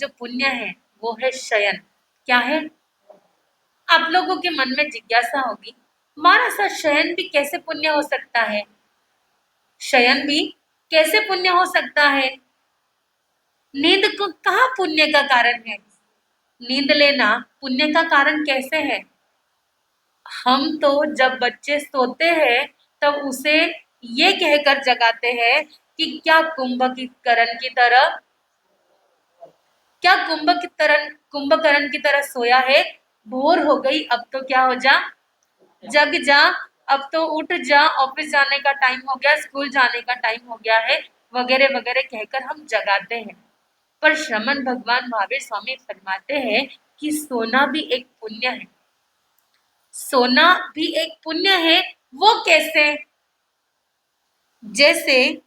जो पुण्य है, वो है शयन। क्या है? आप लोगों के मन में जिज्ञासा होगी, हमारा सा शयन भी कैसे पुण्य हो सकता है? शयन भी कैसे पुण्य हो सकता है? नींद को कहा पुण्य का कारण है? नींद लेना पुण्य का कारण कैसे है? हम तो जब बच्चे सोते हैं, तब उसे ये कहकर जगाते हैं कि क्या कुंभकरण की तरह क्या कुंभ की तरह कुंभकर्ण की तरह सोया है? बोर हो गई, अब तो क्या हो जा? जग जा, अब तो उठ जा, ऑफ़िस जाने का टाइम हो गया स्कूल जाने का टाइम हो गया है, वगैरह वगैरह कहकर हम जगाते हैं। पर श्रमण भगवान महावीर स्वामी फरमाते हैं कि सोना भी एक पुण्य है। सोना भी एक पुण्य है, वो कैसे? जैसे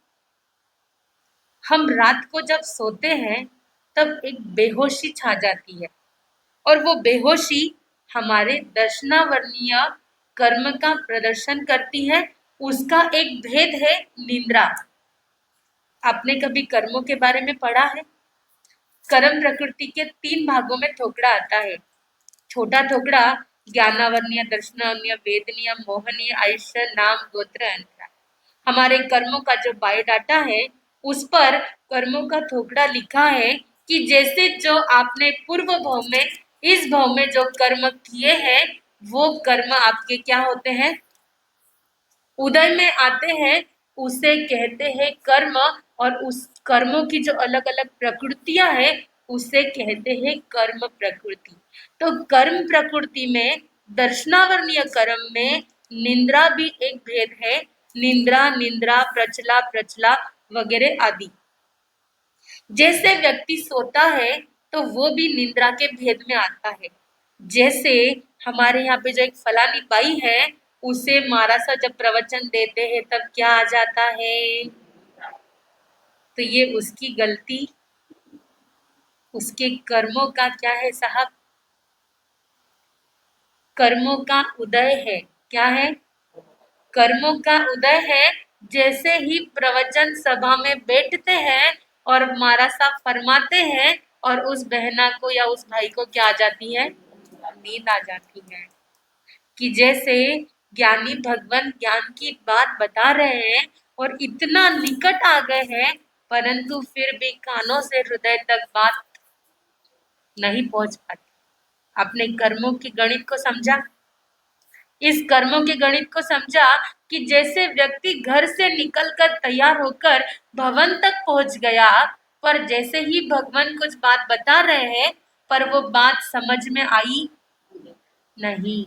हम रात को जब सोते हैं तब एक बेहोशी छा जाती है। और वो बेहोशी हमारे दर्शनावर्णीय कर्म का प्रदर्शन करती है। उसका एक भेद है निंद्रा। आपने कभी कर्मों के बारे में पढ़ा है? कर्म प्रकृति के तीन भागों में थोकड़ा आता है। छोटा थोकड़ा ज्ञानावर्णीय, दर्शनावर्णीय, वेदनीय, मोहनीय, आयुष्य, नाम, गोत्र अंतरा हमारे कर्मों का जो बायोडाटा है, उस पर कर्मों का थोकड़ा लिखा है कि जैसे जो आपने पूर्व भाव में, इस भाव में जो कर्म किए हैं, वो कर्म आपके क्या होते हैं? उदय में आते हैं, उसे कहते हैं कर्म और उस कर्मों की जो अलग अलग प्रकृतियाँ हैं, उसे कहते हैं कर्म प्रकृति। तो कर्म प्रकृति में, दर्शनावर्णीय कर्म में निंद्रा भी एक भेद है, निंद्रा निंद्रा, प्रचला प्रचला वगैरह आदि। जैसे व्यक्ति सोता है तो वो भी निंद्रा के भेद में आता है। जैसे हमारे यहाँ पे जो एक फलानी बाई है, उसे मारा सा जब प्रवचन देते हैं, तब क्या आ जाता है? तो ये उसकी गलती, उसके कर्मों का क्या है साहब? कर्मों का उदय है। क्या है? कर्मों का उदय है, जैसे ही प्रवचन सभा में बैठते हैं और मारा साहब फरमाते हैं और उस बहना को या उस भाई को क्या आ जाती है? नींद आ जाती है। कि जैसे ज्ञानी भगवान ज्ञान की बात बता रहे हैं और इतना निकट आ गए हैं, परंतु फिर भी कानों से हृदय तक बात नहीं पहुँच पाती। अपने कर्मों की गणित को समझा? इस कर्मों के गणित को समझा कि जैसे व्यक्ति घर से निकलकर तैयार होकर भवन तक पहुँच गया, पर जैसे ही भगवान कुछ बात बता रहे हैं, पर वो बात समझ में आई नहीं।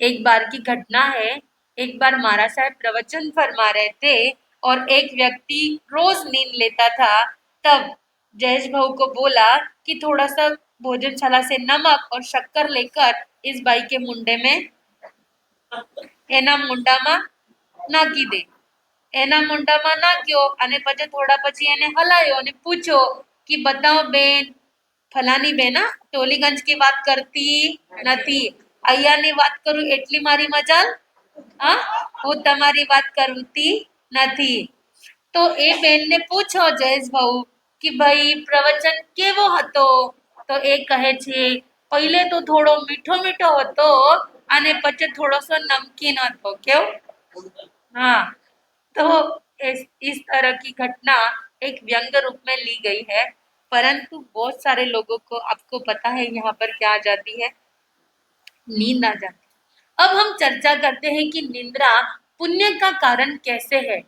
एक बार की घटना है, एक बार महाराज साहब प्रवचन फरमा रहे थे और एक व्यक्ति रोज नींद लेता था, तब जयेश भाऊ को बोला कि थोड़ा सा भोजनशाला से नमक और शक्कर लेकर इस बाई के मुंडे में એના મુંડામાં નાખી દે. એના મુંડામાં નાખ્યો અને પછી થોડા પછી એને હલાયો અને પૂછ્યો કે બતાવો બેન, ફલાની બેન ટોલીગંજ વાત કરતી નથી. અહીંયાની વાત કરું એટલી મારી મજાલ? હા? હું તમારી વાત કરતી નથી. તો એ બેનને પૂછો જયેશ ભાઉ કે ભાઈ, પ્રવચન કેવો હતો? તો એ કહે છે, પહેલે તો થોડો મીઠો મીઠો હતો અને પછી थोड़ा सा नमकीन હતો क्यों हाँ तो इस इस तरह की घटना एक व्यंग रूप में ली गई है परंतु बहुत सारे लोगों को आपको पता है यहाँ पर क्या आ जाती है नींद आ जाती है अब हम चर्चा करते हैं कि निंद्रा पुण्य का कारण कैसे है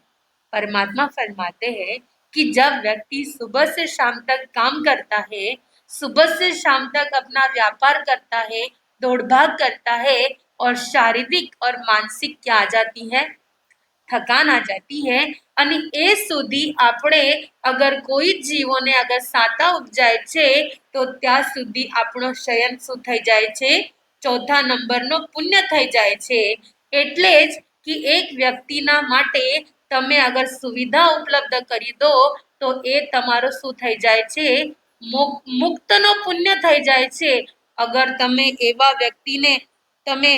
परमात्मा फरमाते हैं कि जब व्यक्ति सुबह से शाम तक काम करता है सुबह से शाम तक अपना व्यापार करता है दौड़ भाग करता है और शारीरिक और मानसिक क्या आ जाती है થકાન આ જાતી હે અને એ સુધી આપણે અગર કોઈ જીવોને અગર સાતા ઉપજાય છે તો ત્યાં સુધી આપણો શયન શું થઈ જાય છે ચોથા નંબરનો પુણ્ય થઈ જાય છે એટલે જ કે એક વ્યક્તિના માટે તમે અગર સુવિધા ઉપલબ્ધ કરી દો તો એ તમારો શું થઈ જાય છે મુક્તનો પુણ્ય થઈ જાય છે અગર તમે એવા વ્યક્તિને તમે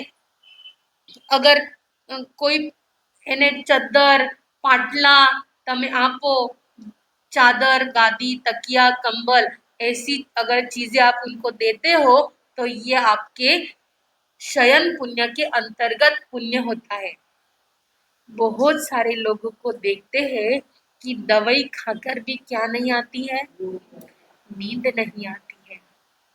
અગર કોઈ એને ચદ્દર પાટલા તમે આપો ચાદર ગાદી તકિયા કંબલ ऐसी अगर चीजें आप उनको देते हो तो ये आपके शयन पुण्य के अंतर्गत पुण्य होता है बहुत सारे लोगों को देखते हैं कि दवाई खाकर भी क्या नहीं आती है नींद नहीं आती है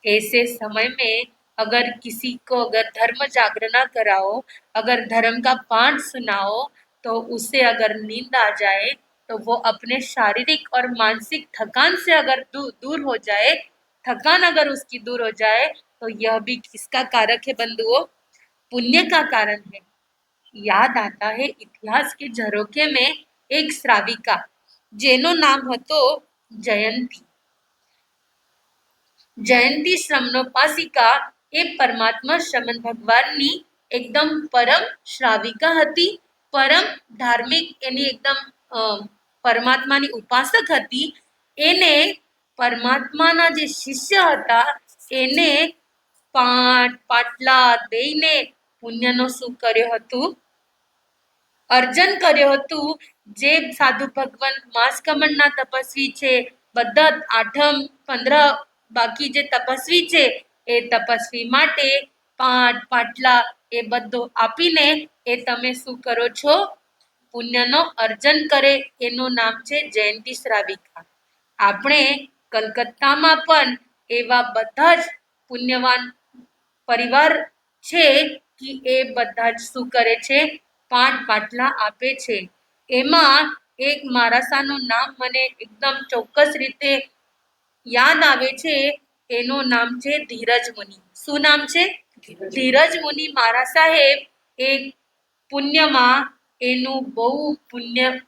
ऐसे समय में अगर किसी को अगर धर्म जागरणा कराओ अगर धर्म का पाठ सुनाओ तो उसे अगर नींद आ जाए तो वो अपने शारीरिक और मानसिक थकान से अगर दू, दूर हो जाए थकान अगर उसकी दूर हो जाए तो यह भी किसका कारक है बंधुओं? पुण्य का कारण है। याद आता है इतिहास के झरोखे में एक श्राविका जेनो नाम हो तो जयंती। જયંતી શ્રમનો પાસિકા એ પરમાત્મા શ્રમણ ભગવાનની એકદમ પરમ શ્રાવિકા હતી. પરમ ધાર્મિક એની એકદમ પરમાત્માની ઉપાસક હતી. એને પરમાત્માના જે શિષ્ય હતા, એને પાઠ, પાટલા દઈને પુણ્યનો શું કર્યો હતું. અર્જન કર્યું હતું. જે સાધુ ભગવાન માસ કમળના તપસ્વી છે, બધા આઠમ, પંદર બાકી જે તપસ્વી છે, એ તપસ્વી માટે પાઠ પાટલા એ બધો આપીને એ તમે શું કરો છો? પુણ્યનો અર્જન કરે. એનું નામ છે જયંતી શ્રાવિકા. આપણે કલકત્તામાં પણ એવા બધા જ પુણ્યવાન પરિવાર છે કે એ બધા જ શું કરે છે? પાંચ પાટલા આપે છે. એમાં એક મારાસાનું નામ મને એકદમ ચોક્કસ રીતે યાદ આવે છે એનું નામ છે ધીરજ મુનિ. શું નામ છે? ધીરજ મુનિ મારા સાહેબ એ પુણ્યમાં એનું બહુ પુણ્ય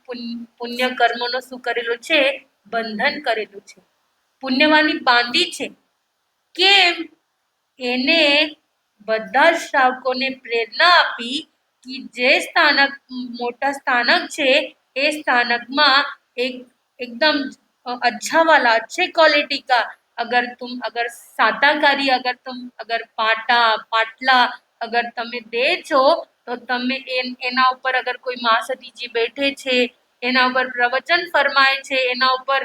પુણ્ય કર્મનો શું કરેલું છે? બંધન કરેલું છે. પુણ્યવાની બાંધી છે. કેમ? એને બધા જ શ્રાવકોને પ્રેરણા આપી કે જે સ્થાનક, મોટા સ્થાનક છે એ સ્થાનકમાં એક, એકદમ अच्छा वाला अच्छे क्वालिटी का अगर तुम अगर साताकारी अगर तुम अगर पाटा पाटला अगर તમે દે છો તો તમે એના ઉપર અગર કોઈ મા સતીજી બેઠે છે એના ઉપર પ્રવચન ફરમાય છે એના ઉપર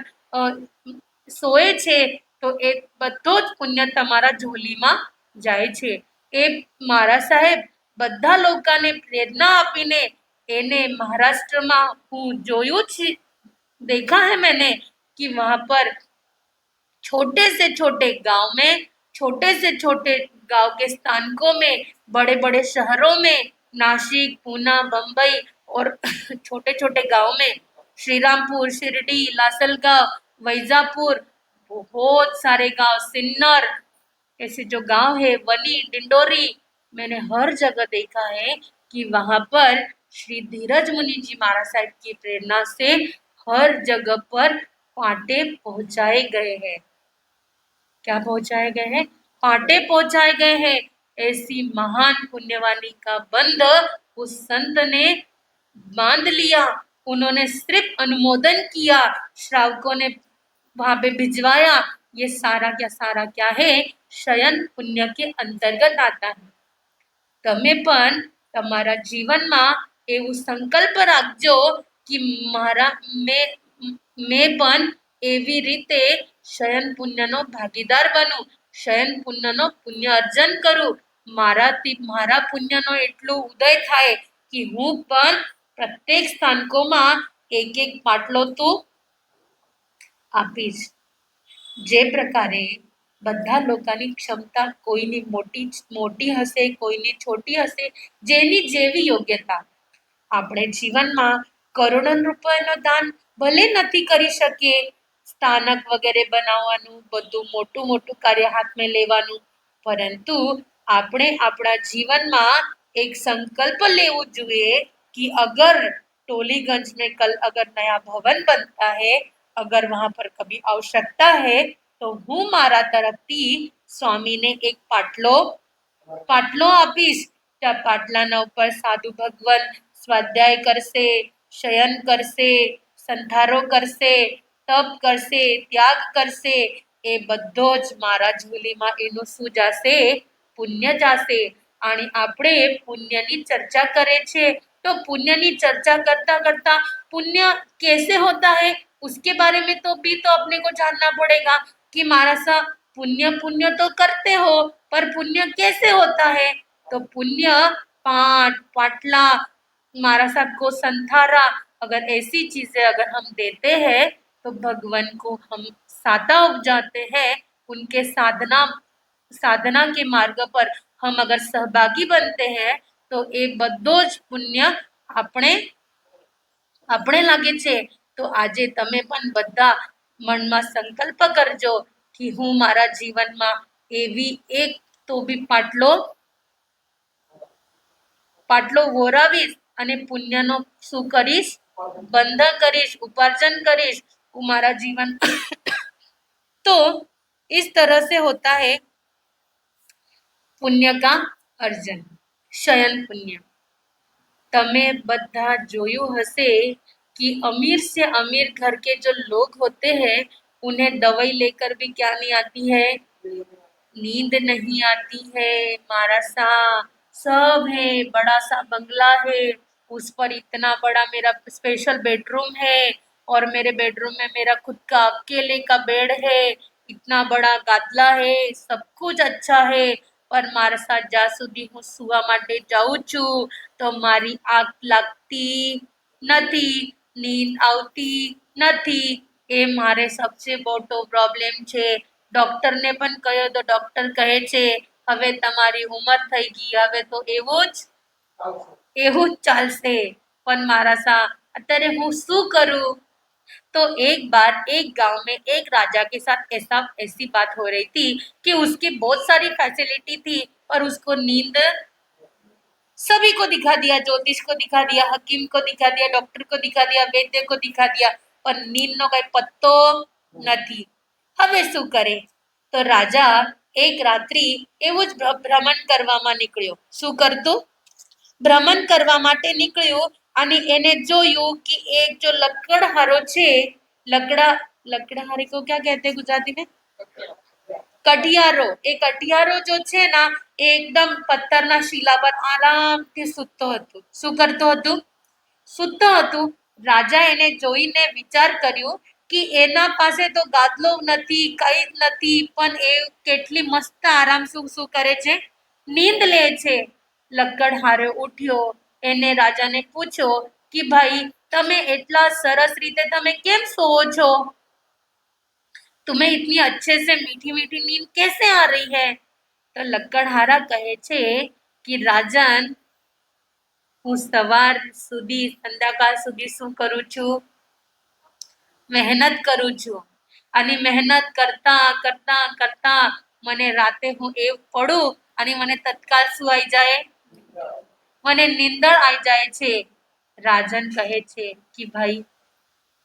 સોએ છે તો એ બધો જ પુણ્ય તમારા ઝોલીમાં જાય છે એ મારા સાહેબ બધા લોકોને પ્રેરણા આપીને એને મહારાષ્ટ્રમાં હું જોયું છે देखा है मैंने कि वहाँ पर छोटे से छोटे गाँव में, छोटे से छोटे गाँव के स्थानकों में बड़े बड़े शहरों में नासिक पूना बम्बई और छोटे छोटे गाँव में, श्रीरामपुर, शिरडी, लासलगांव, वैजापुर, बहुत सारे गाँव, सिन्नर, ऐसे जो गाँव है, वनी, डिंडोरी, मैंने हर जगह देखा है कि वहाँ पर श्री धीरज मुनि जी महाराज साहब की प्रेरणा से हर जगह पर पाटे पहुंचाए गए हैं क्या पहुंचाए गए हैं पाटे पहुंचाए गए हैं ऐसी महान पुण्यवानी का बंध उस संत ने बांध लिया उन्होंने सिर्फ अनुमोदन किया श्रावकों ने वहां पे भिजवाया ये सारा क्या सारा क्या है शयन पुण्य के अंतर्गत आता है તમે પણ તમારા જીવનમાં એવું સંકલ્પ રાખજો કે મારા મેં મેં પણ એવી રીતે શયન પુણ્યનો ભાગીદાર બનું, શયન પુણ્યનો પુણ્ય અર્જન કરું. મારાથી, મારા પુણ્યનો એટલો ઉદય થાય કે હું પણ પ્રત્યેક સ્થાનકોમાં એક એક પાટલો તું આપીશ. જે પ્રકારે બધા લોકોની ક્ષમતા કોઈની મોટી મોટી હશે, કોઈની છોટી હશે, જેની જેવી યોગ્યતા. આપણે જીવનમાં કરોડો રૂપિયાનો દાન ભલે નથી કરી શકીએ સ્થાનક વગેરે બનાવવાનું બધું મોટું મોટું કાર્ય હાથમાં લેવાનું પરંતુ આપણે આપણા જીવનમાં એક સંકલ્પ લેવું જોઈએ कि अगर टोलीगंज में कल अगर नया भवन बनता है अगर वहां पर कभी आवश्यकता है તો હું મારા તરફથી સ્વામીને એક પાટલો પાટલો આપીશ ત્યાં પાટલાના ઉપર સાધુ ભગવાન સ્વાધ્યાય કરશે શયન કરશે સંધારો કરશે તપ કરશે ત્યાગ કરશે એ બધો જ મારા ઝોલીમાં એનું શું જાશે પુણ્ય જાશે અને આપણે પુણ્યની ચર્ચા કરે છે तो पुण्य की चर्चा करता करता पुण्य कैसे होता है उसके बारे में तो भी तो अपने को जानना पड़ेगा कि मारा सा पुण्य पुण्य तो करते हो पर पुण्य कैसे होता है तो पुण्य पाठ पाटला मारा साहब को संथारा अगर ऐसी चीजें अगर हम देते हैं तो भगवान को हम सादा उपजाते हैं उनके साधना साधना के मार्ग पर हम अगर सहभागी बनते हैं તો એ બધો જ પુણ્ય આપણે આપણે લાગે છે તો આજે તમે પણ બધા મનમાં સંકલ્પ કરજો કે હું મારા જીવનમાં એવી એક તો બી પાટલો પાટલો વોરાવીશ અને પુણ્યનો શું કરીશ બંધ કરીશ ઉપાર્જન કરીશ હું મારા જીવન तो इस तरह से होता है पुण्य का अर्जन शयन पुण्य तमे बद्धा जोयु हसे कि अमीर से अमीर घर के जो लोग होते हैं उन्हें दवाई लेकर भी क्या नहीं आती है नींद नहीं आती है मारा सा सब है बड़ा सा बंगला है उस पर इतना बड़ा मेरा स्पेशल बेडरूम है और मेरे बेडरूम में मेरा खुद का अकेले का बेड है इतना बड़ा गादला है सब कुछ अच्छा है पर મારા સાથ જ્યાં સુધી હું સુવા માટે જાઉં છું તો મારી આગ લાગતી નથી નીંદ આવતી નથી એ મારે સબસે મોટો પ્રોબ્લેમ છે ડૉક્ટરને પણ કહ્યો તો ડૉક્ટર કહે છે હવે તમારી ઉંમર થઈ ગઈ હવે તો એવું જ એવું જ ચાલશે પણ મારા સા અત્યારે હું શું કરું तो एक बार एक गांव में एक राजा के साथ ऐसा ऐसी बात हो रही थी कि उसकी बहुत सारी फैसिलिटी थी पर उसको नींद सभी को दिखा दिया ज्योतिष को दिखा दिया हकीम को दिखा दिया डॉक्टर को दिखा दिया वैद्य को दिखा दिया पर નીંદનો કઈ પત્તો નથી હવે શું કરે તો રાજા એક રાત્રિ એવું જ ભ્ર- ભ્રમણ કરવામાં નીકળ્યો શું કરતું ભ્રમણ કરવા માટે નીકળ્યું અને એને જોયું કે એક જો લકડહારો છે, લકડા, લકડહારી કો ક્યાં કહેતે ગુજરાતી મેં કટિયારો. એ કટિયારો જો છે ને, એ એકદમ પથ્થરના શિલા પર આરામથી સૂતો હતો. શું કરતો હતો? સૂતો હતો. રાજા એને જોઈને વિચાર કર્યો કે એના પાસે તો ગાદલો નથી, કઈ નથી, પણ એ કેટલી મસ્ત આરામ શું શું કરે છે? નીંદ લે છે. લકડહારે ઉઠ્યો એને રાજાને પૂછ્યો કે ભાઈ તમે એટલા સરસ રીતે તમે કેમ સોવો છો तुम्हें इतनी अच्छे से मीठी मीठी नींद कैसे आ रही है તો લક્કડહારા કહે છે કે રાજન હું સવાર સુધી સંધ્યાકાળ સુધી શું કરું છું મહેનત કરું છું અને મહેનત કરતા કરતા કરતા મને રાતે હું એ પડું અને મને તત્કાલ શું આવી જાય મને નીંદર આવી જાય છે राजन कहे छे कि भाई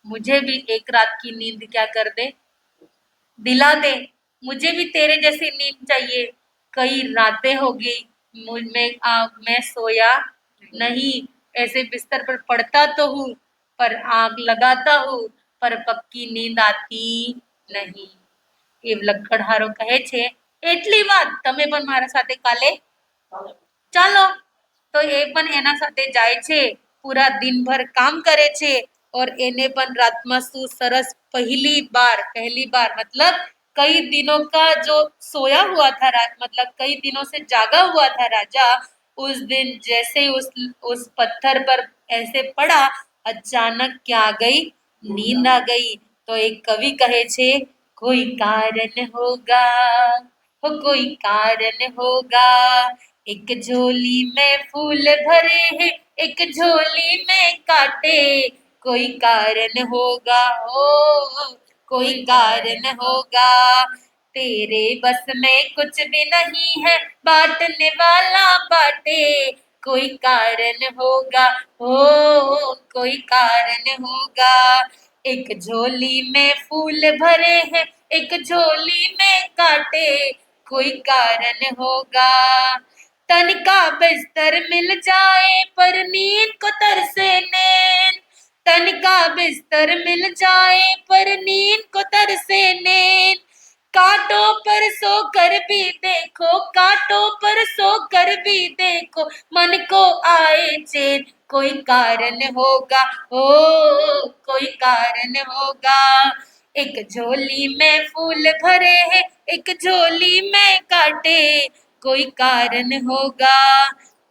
मुझे भी एक रात की नींद क्या कर दे दिला दे मुझे भी तेरे जैसी नींद चाहिए कई रातें हो गई मुझ में आ, मैं सोया नहीं ऐसे बिस्तर पर पड़ता तो हूँ पर आग लगाता हूँ पर पक्की नींद आती નહીં એ લક્કડહારો કહે છે એટલી વાત તમે પણ મારા સાથે કાલે ચાલો તો એ પણ એના સાથે જાય છે પૂરા દિનભર કામ કરે છે और એને પણ રાતમાં શું સરસ पहली बार पहली बार मतलब कई दिनों का जो सोया हुआ था रात मतलब कई दिनों से जागा हुआ था राजा उस दिन जैसे उस उस पत्थर पर ऐसे पड़ा अचानक क्या आ गई नींद आ गई तो एक कवि कहे छे कोई कारण होगा हो कोई कारण होगा एक झोली में फूल भरे हैं, एक झोली में काटे। कोई कारण होगा हो कोई कारण होगा। तेरे बस में कुछ भी नहीं है, बांटने वाला बाटे। कोई कारण होगा हो कोई कारण होगा। एक झोली में फूल भरे हैं, एक झोली में काटे। कोई कारण होगा। तन का बिस्तर मिल जाए पर नींद को तरसे नैन। तन का बिस्तर मिल जाए पर नींद को तरसे नैन। कांटों पर सो कर भी देखो, कांटों पर सो कर भी देखो, मन को आए चैन। कोई कारण होगा, ओ, कोई कारण होगा। एक झोली में फूल भरे हैं, एक झोली में काटे। कोई कारण होगा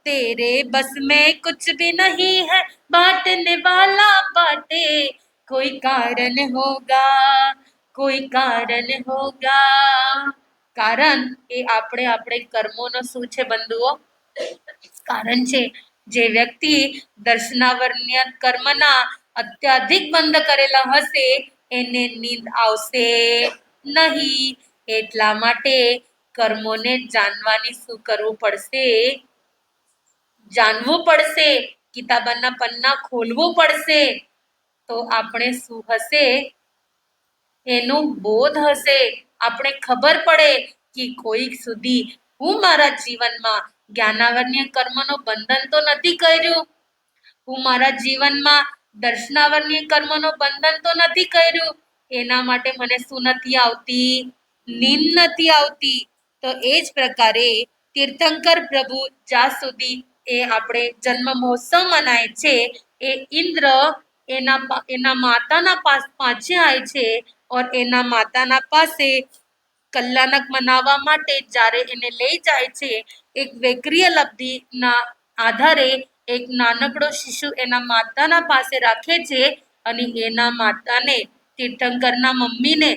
तेरे बस में कुछ भी नहीं है बांटने वाला बाटे कोई कारण होगा કોઈ કારણ હોગા કારણ એ આપણે આપણે કર્મોનો શું છે બંધુઓ કારણ છે જે વ્યક્તિ દર્શનાવર્ણ્ય કર્મના અત્યાધિક બંધ કરેલા હશે એને નીંદ આવશે નહીં એટલા માટે કર્મોને જાણવાની શું કરવું પડશે? જાણવું પડશે. કિતાબાના પન્ના ખોલવું પડશે. તો આપણે શું હશે? એનો બોધ હશે. આપણે ખબર પડે કે કોઈક સુધી હું મારા જીવનમાં જ્ઞાનાવર્ણ્ય કર્મનો બંધન તો નથી કર્યું. હું મારા જીવનમાં દર્શનાવર્ણ્ય કર્મનો બંધન તો નથી કર્યું. એના માટે મને શું નથી આવતી? નીંદ નથી આવતી. તો એ જ પ્રકારે તીર્થંકર પ્રભુ જ્યાં સુધી એ આપણે જન્મ મહોત્સવ મનાય છે, એ ઇન્દ્ર એના એના માતાના પાસ પાછે આવે છે ઓર એના માતાના પાસે કલ્યાણક મનાવવા માટે જ્યારે એને લઈ જાય છે, એક વેક્રિય લબ્ધિના આધારે એક નાનકડો શિશુ એના માતાના પાસે રાખે છે અને એના માતાને તીર્થંકરના મમ્મીને,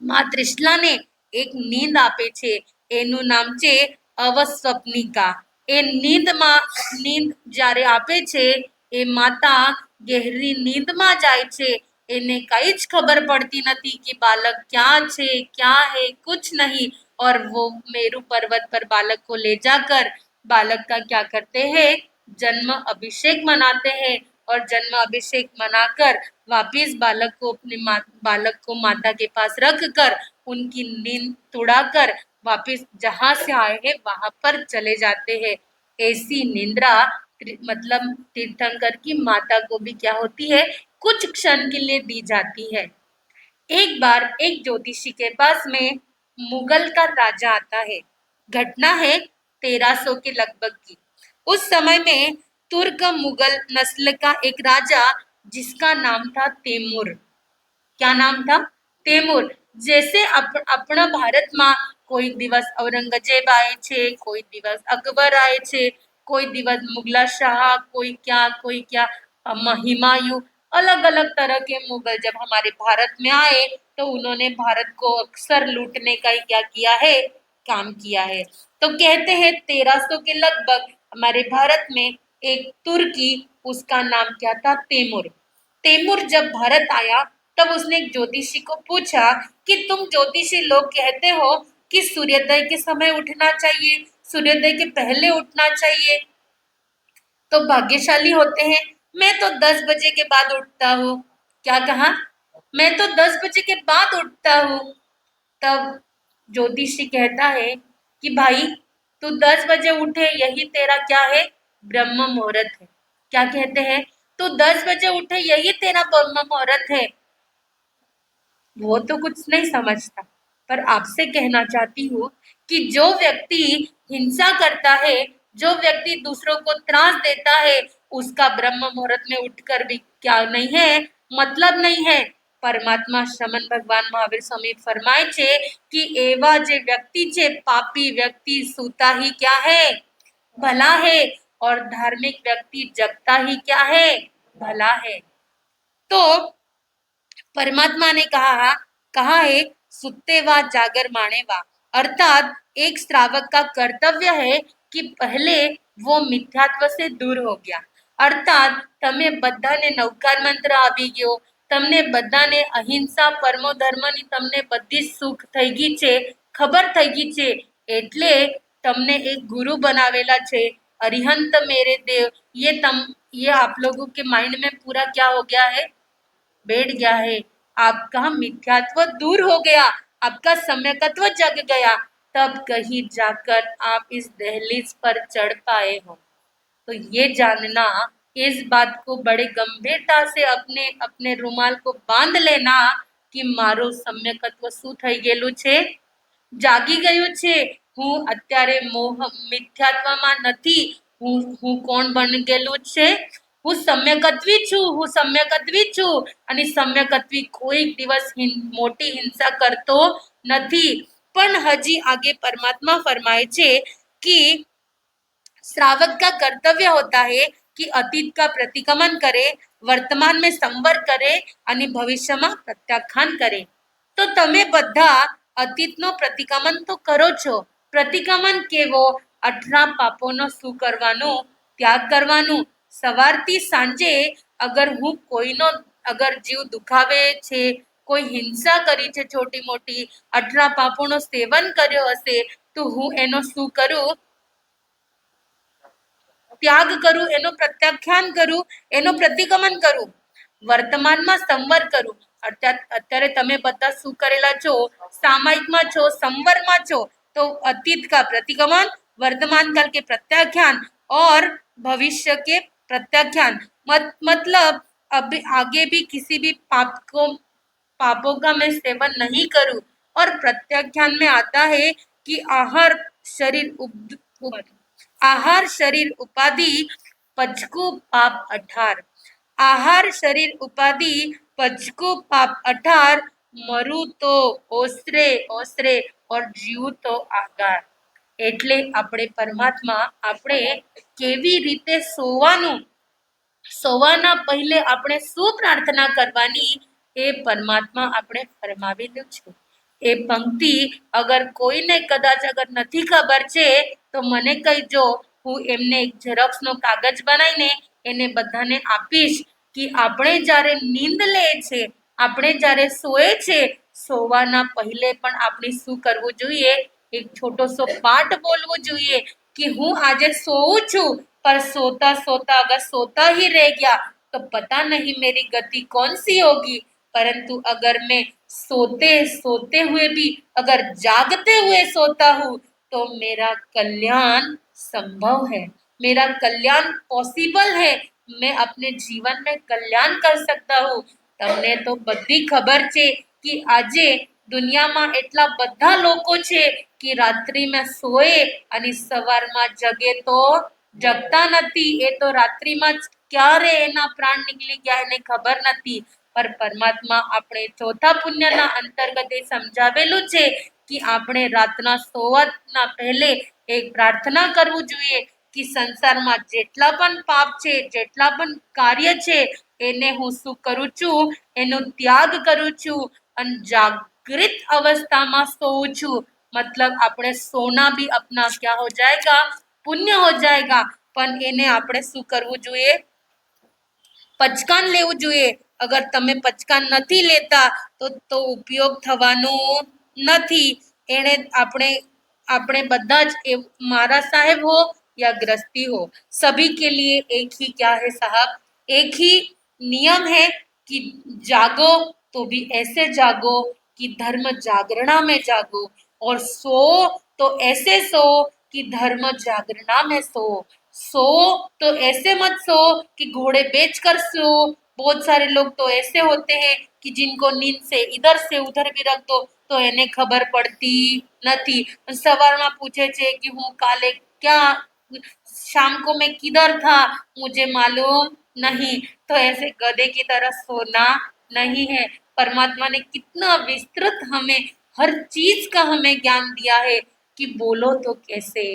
મા ત્રિશલાને એક નીંદ આપે છે એનું નામ છે અવસ્વપ્નિકા એ નીંદમાં નીંદ જ્યારે આપે છે એ માતા ગહેરી નીંદમાં જાય છે એને કઈ જ ખબર પડતી નથી કે બાલક ક્યાં છે ક્યાં है कुछ नहीं और वो मेरू पर्वत पर बालक को ले जाकर बालक का क्या करते हैं जन्म अभिषेक मनाते हैं और जन्म अभिषेक मनाकर वापिस बालक को अपने बालक को माता के पास रख कर उनकी नींद तुड़ाकर वापिस जहाँ से आए हैं, वहाँ पर चले जाते हैं। ऐसी निंद्रा मतलब तीर्थंकर की माता को भी क्या होती है? कुछ क्षण के लिए दी जाती है। एक बार एक ज्योतिषी के पास में मुगल का राजा आता है। घटना है तेरह सौ के लगभग की। उस समय में तुर्क मुगल नस्ल का एक राजा जिसका नाम था तैमूर क्या नाम था તૈમૂર જેસે આપણા ભારતમાં કોઈ દિવસ ઔરંગઝેબ આવે છે કોઈ દિવસ અકબર આવે છે कोई दिवस मुगला शाह कोई क्या कोई क्या हिमायू अलग अलग तरह के मुगल जब हमारे भारत में आए तो उन्होंने भारत को अक्सर लूटने का ही क्या किया है काम किया है तो कहते हैं तेरह सौ के लगभग हमारे भारत में एक तुर्की उसका नाम क्या था? तैमूर। तैमूर जब भारत आया, तब उसने एक ज्योतिषी को पूछा कि तुम ज्योतिषी लोग कहते हो कि सूर्योदय के समय उठना चाहिए, सूर्योदय के पहले उठना चाहिए? तो भाग्यशाली होते हैं, मैं तो दस बजे के बाद उठता हूँ। क्या कहा? मैं तो दस बजे के बाद उठता हूँ। तब ज्योतिषी कहता है कि भाई, तू दस बजे उठे, यही तेरा क्या है? ब्रह्म मुहूर्त है क्या कहते हैं तू दस बजे उठे यही तेरा ब्रह्म मुहूर्त है वो तो कुछ नहीं समझता पर आपसे कहना चाहती हूँ कि जो व्यक्ति हिंसा करता है जो व्यक्ति दूसरों को त्रास देता है उसका ब्रह्म मुहूर्त में उठकर भी क्या नहीं है मतलब नहीं है પરમાત્મા શ્રમણ ભગવાન મહાવીર સ્વામી ફરમાય છે કે એવા જે વ્યક્તિ છે પાપી વ્યક્તિ સૂતા ही क्या है भला है और धार्मिक व्यक्ति जगता ही क्या है भला है तो परमात्मा ने कहा कहा है सुते वा जागर माणे वा अर्थात एक श्रावक का कर्तव्य है कि पहले वो मिथ्यात्व से दूर हो गया અર્થાત તમે બધાને નવકાર મંત્ર આવી ગયો તમને બધાને અહિંસા પરમો ધર્મની તમને બધી સુખ થઈ ગઈ છે ખબર થઈ ગઈ છે એટલે તમને એક ગુરુ બનાવેલા છે अरिहंत मेरे देव ये तम ये आप लोगों के माइंड में पूरा क्या हो गया है बैठ गया है आपका मिथ्यात्व दूर हो गया आपका सम्यकत्व जग गया तब कहीं जाकर आप इस दहलीज पर चढ़ पाए हो तो ये जानना इस बात को बड़े गंभीरता से अपने अपने રૂમાલ को બાંધ લેના કે મારું સમ્યકત્વ શું થઈ ગયેલું છે જાગી ગયું છે હું અત્યારે મોહ મિથ્યાત્વમાં નથી હું હું કોણ બની ગયેલું છે હું સમ્યકત્વી છું હું સમ્યકત્વી છું અને સમ્યકત્વી કોઈક દિવસ હિં- મોટી હિંસા કરતો નથી પણ હજી आगे परमात्मा फरमाए છે कि श्रावक का कर्तव्य होता है कि अतीत का प्रतिगमन करे વર્તમાન में સંવર કરે અને ભવિષ્યમાં પ્રત્યાખ્યાન કરે તો તમે બધા અતીતનો પ્રતિક્રમણ તો કરો છો પ્રતિક્રમણ કેવો? અઠરા પાપોનો શું કરવાનું? ત્યાગ કરવાનું. સવારથી સાંજે અગર હું કોઈનો, અગર જીવ દુખાવે છે, કોઈ હિંસા કરી છે છોટી મોટી અઠરા પાપોનો સેવન કર્યો હશે, તો હું એનો શું કરું? ત્યાગ કરું, એનો પ્રત્યાખ્યાન કરું, એનો પ્રતિગમન કરું, વર્તમાનમાં સંવર કરું. અત્યારે તમે બધા શું કરેલા છો? સામાયિકમાં છો, સંવરમાં છો? तो अतीत का प्रतिगमन, वर्तमान काल के प्रत्याख्यान और भविष्य के प्रत्याख्यान। मत मतलब अभी आगे भी किसी भी पाप को पापों का मैं सेवन नहीं करूँ। और प्रत्याख्यान में आता है कि आहार शरीर आहार शरीर उपाधि पचको पाप अठार। आहार शरीर उपाधि पचको पाप अठार, मरु तो ओसरे ओसरे। ઓર જીવું તો આગાર એટલે આપણે પરમાત્મા આપણે કેવી રીતે સોવાનું? સોવાના પહેલે આપણે શું પ્રાર્થના કરવાની? એ પરમાત્મા આપણે ફરમાવેલું છે. એ પંક્તિ અગર કોઈને કદાચ અગર નથી ખબર છે, તો મને કહીજો. હું એમને એક ઝેરોક્સનો કાગજ બનાવીને એને બધાને આપીશ કે આપણે જ્યારે નીંદ લે છે, આપણે જ્યારે સોએ છે સોવાના પહેલે પણ આપણે શું કરવું જોઈએ એક છોટો સો પાઠ બોલવો જોઈએ कि हूँ आज सोऊं છું पर सोता सोता अगर सोता ही रह गया तो पता नहीं मेरी गति कौन सी होगी परंतु अगर मैं सोते सोते हुए भी अगर जागते हुए सोता हूँ तो मेरा कल्याण संभव है मेरा कल्याण पॉसिबल है मैं अपने जीवन में कल्याण कर सकता हूँ તમને તો બધી ખબર છે કે આજે દુનિયામાં એટલા બધા લોકો છે કે રાત્રિમાં સોએ અને સવારમાં જગે તો જગતા નથી. એ તો રાત્રિમાં જ ક્યારે એના પ્રાણ નીકળી ગયા એને ખબર નથી. પર પરમાત્મા આપણે ચોથા પુણ્યના અંતર્ગત એ સમજાવેલું છે કે આપણે રાતના સોવાના પહેલે એક પ્રાર્થના કરવું જોઈએ કે સંસારમાં જેટલા પણ પાપ છે, જેટલા પણ કાર્ય છે, એને હું શું કરું છું? એનો ત્યાગ કરું છું. અને જાગૃત અવસ્થામાં સોઉં છું मतलब આપણે સોના भी अपना क्या हो जाएगा પુણ્ય हो जाएगा પણ એને આપણે શું કરવું જોઈએ પચકાન લેવું જોઈએ અગર તમે પચકાન નથી લેતા તો તો ઉપયોગ થવાનું નથી એણે આપણે આપણે બધા જ એ મારા સાહેબ હો या गृहस्थी हो सभी के लिए एक ही क्या है साहब एक ही नियम है कि जागो तो भी ऐसे जागो कि धर्म जागरणा में जागो और सो तो ऐसे सो कि धर्म जागरणा में सो सो तो ऐसे मत सो कि घोड़े बेच कर सो बहुत सारे लोग तो ऐसे होते हैं कि जिनको नींद से इधर से उधर भी रख दो તો એને ખબર પડતી નથી સવારમાં પૂછે છે કે હું કાલે ક્યાં शाम को मैं किधर था मुझे मालूम नहीं तो ऐसे गधे की तरह सोना नहीं है परमात्मा ने कितना विस्तृत हमें हर चीज का हमें ज्ञान दिया है कि बोलो तो कैसे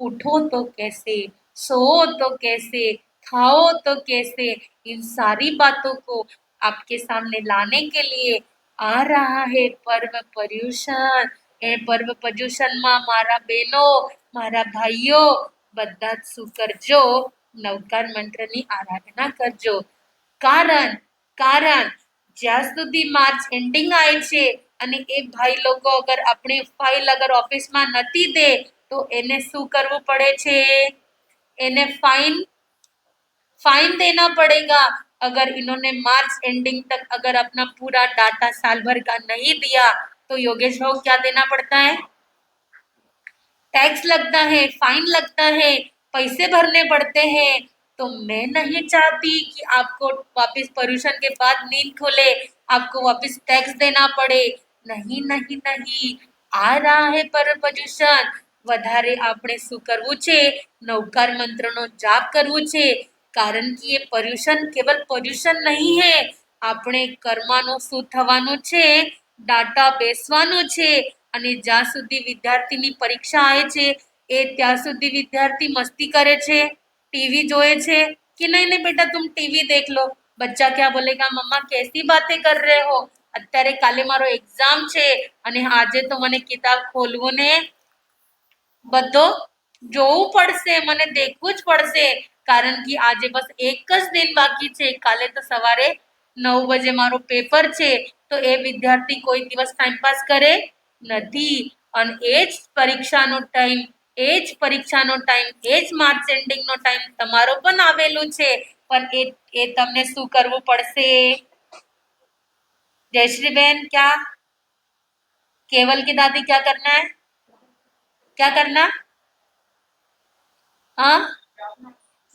उठो तो कैसे सो तो कैसे खाओ तो कैसे इन सारी बातों को आपके सामने लाने के लिए आ रहा है पर्व पर्युषण એ પર્વ પર્યુષણમાં મારા બહેનો મારા ભાઈઓ બધા જ શું કરજો નવકાર મંત્રની આરાધના કરજો કારણ કારણ જ્યાં સુધી માર્ચ એન્ડિંગ આવે છે અને એ ભાઈ લોકો અગર આપણી ફાઇલ અગર ઓફિસમાં નથી દે તો એને શું કરવું પડે છે એને ફાઇન फाइन देना पड़ेगा अगर इन्होंने मार्च एंडिंग तक अगर अपना पूरा डाटा साल भर का नहीं दिया तो योगेश भाव क्या देना पड़ता है टैक्स लगता है फाइन लगता है पैसे भरने पड़ते हैं तो मैं नहीं चाहती कि आपको वापस पर्यूषण के बाद नींद खोले आपको वापस टैक्स देना पड़े नहीं नहीं नहीं आ रहा है પર પ્રદૂષણ વધારે આપણે શું કરવું છે નવકાર મંત્રનો જાપ કરવું છે કારણ કે એ પર્યુષણ કેવલ પર્યુષણ નહીં હે આપણે કર્મનું શું થવાનું છે ડાટા બેસવાનું છે અને જ્યાં સુધી વિદ્યાર્થીની પરીક્ષા આવે છે એ ત્યાં સુધી વિદ્યાર્થી મસ્તી કરે છે टीवी जोए छे कि नहीं नहीं बेटा तुम टीवी देख लो ક્યાં બોલે बोलेगा મમ્મા કેસી બાતે કર રહે હો? અત્યારે કાલે મારો એક્ઝામ છે અને આજે તો મને કિતાબ ખોલવું ને બધો જોવું પડશે, મને દેખવું જ પડશે. કારણ કે આજે બસ એક જ દિન બાકી છે. કાલે તો સવારે નવ વાજે મારો પેપર છે. તો એ વિદ્યાર્થી કોઈ દિવસ ટાઈમ પાસ કરે નથી. અને એ જ પરીક્ષાનો ટાઈમ એ જ પરીક્ષાનો ટાઈમ એ જ માર્ચ એન્ડિંગનો ટાઈમ તમારો પણ આવેલું છે પણ એ એ તમને શું કરવું પડશે जयश्री बहन क्या केवल की दादी क्या करना है क्या करना हाँ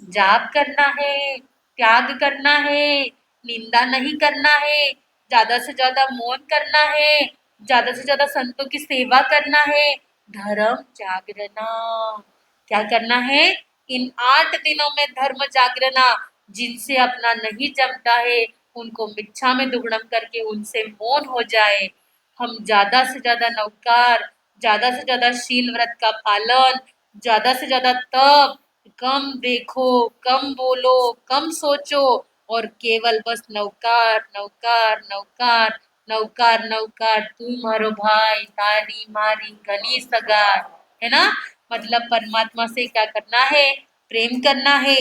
जाप करना है त्याग करना है निंदा नहीं करना है ज्यादा से ज्यादा मौन करना है ज्यादा से ज्यादा संतों की सेवा करना है धर्म जागरना क्या करना है? इन आठ दिनों में धर्म जागरना जिनसे अपना नहीं जमता है, उनको मिच्छा में दुगड़म करके उनसे मौन हो जाए। हम ज़्यादा से ज़्यादा नौकार, ज़्यादा से ज़्यादा शील व्रत का पालन, ज़्यादा से ज़्यादा तप, कम देखो, कम बोलो, कम सोचो, और केवल बस नौकार नौकार नौकार नौकार नौकार, तू मारो भाई तारी मारी घनी सगा है ना? मतलब परमात्मा से क्या करना है? प्रेम करना है।